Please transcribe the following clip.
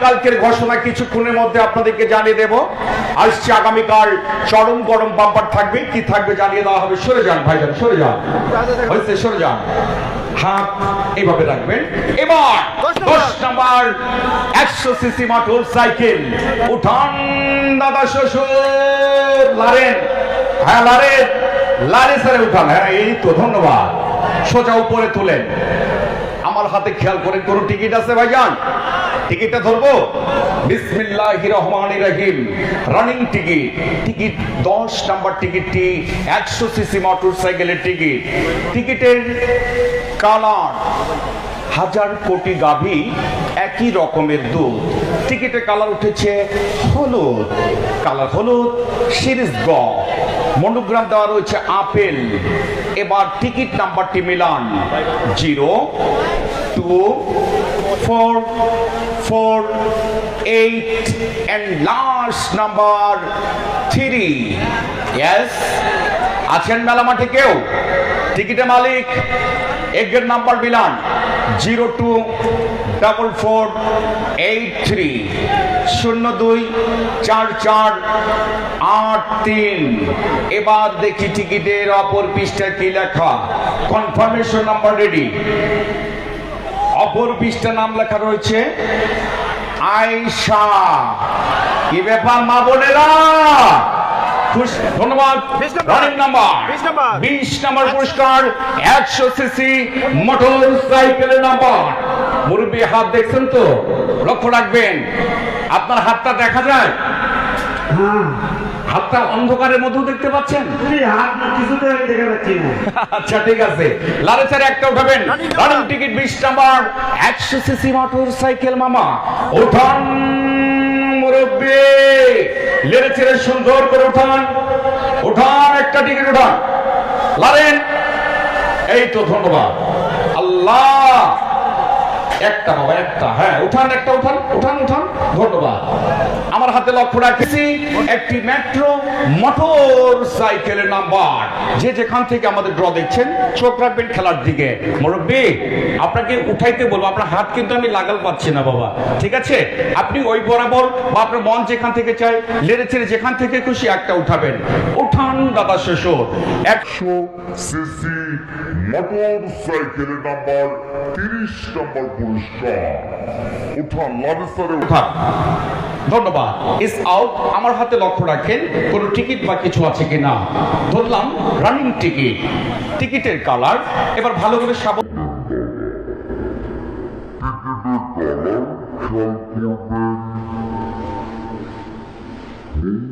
আগামীকালকের ঘোষণা কিছুক্ষণের মধ্যে আপনাদেরকে জানিয়ে দেব। আসছে আগামীকাল চরম গরম বাম্পার থাকবে। কি থাকবে জানিয়ে দেওয়া হবে? সরে যান ভাইজান সরে যান। হয়েছে সরে যান। হাত এইভাবে রাখবেন। এবার দশ নাম্বার। একশো সিসি মোটর সাইকেল। উঠান দাদা শ্বশুর লারেন। হ্যাঁ লারেন। লারে স্যারে উঠান। হ্যাঁ এই তো ধন্যবাদ। সোজা উপরে তুলেন। আমার হাতে খেয়াল করেন কোন টিকিট আছে ভাইজান? টিকিটটা ধরবো? বিসমিল্লাহ রহমান রহিম। Running ticket. টিকিট, দশ নাম্বার টিকিটটি, একশো সিসি মোটর সাইকেলের টিকিট। টিকিটের কালার, হাজার কোটি গাভী একই রকমের দুধ। টিকিটের কালার উঠেছে হলুদ। কালার হলুদ, সিরিজ গ। মনোগ্রাম দেওয়া রয়েছে আপেল। এবার টিকিট নাম্বারটি Milan. Zero, two, four four eight and last number three yes আছেন মেলা মাঠে কেউ? টিকিটের মালিক এগের number Milan zero two, double four, eight three, শূন্য দুই, চার চার, আট তিন। এবার দেখি টিকিটের অপর পৃষ্ঠায় কি লেখা। কনফার্মেশন নাম্বার রেডি অপর পৃষ্ঠা নাম লেখা রয়েছে আয়শা। কি ব্যাপার মা বোনেরা? খুশ ধন্যবাদ। বিশ নাম্বার। বিশ নাম্বার। বিশ নাম্বার পুরস্কার একশো সিসি মোটর সাইকেলের নাম্বার মুরব্বী হাত দেখছেন তো? লক্ষ্য রাখবেন। আপনার হাতটা দেখা যায়? হাতটা অন্ধকারের মধ্যেও দেখতে পাচ্ছেন? হাত কিছুতে আমি দেখে পাচ্ছি না। আচ্ছা ঠিক আছে। লারে স্যার একটা উঠাবেন। রানিং টিকিট বিশ নাম্বার। একশো সিসি মোটর সাইকেল মামা। উঠান মুরব্বী। লেড়ে ছেড়ে সুন্দর করে উঠান। উঠান একটা টিকিট উঠান। লারেন এই তো ধন্যবাদ। আল্লাহ! একটা বাবা একটা। হ্যাঁ উঠান, একটা উঠান উঠান উঠান। ধন্যবাদ। আমার হাতে লক্ষ্য রাখছি একটি মেট্রো মোটর সাইকেলের নাম্বার যে যেখান থেকে আমাদের ড্র দেখছেন, চোখ রাখবেন খেলার দিকে। মুরব্বী, আপনাকে উঠাইতে বলব, আপনার হাত কিন্তু আমি লাগাল পাচ্ছি না, বাবা। ঠিক আছে? আপনি ওই বরাবর বা আপনার মন যেখান থেকে চাই লেড়ে ছেড়ে যেখান থেকে খুশি একটা উঠাবেন। উঠান, দাদা শ্বশুর। এক একশো সিসি মোটর সাইকেলের নাম্বার তিরিশ নম্বর উঠান লাভেসারে উঠান ধন্যবাদ। ইস আউট আমার হাতে লক্ষ্য রাখেন কোনো টিকিট বা কিছু আছে কিনা। ধরলাম রানিং টিকিট টিকিটের কালার এবার ভালো করে সাবধান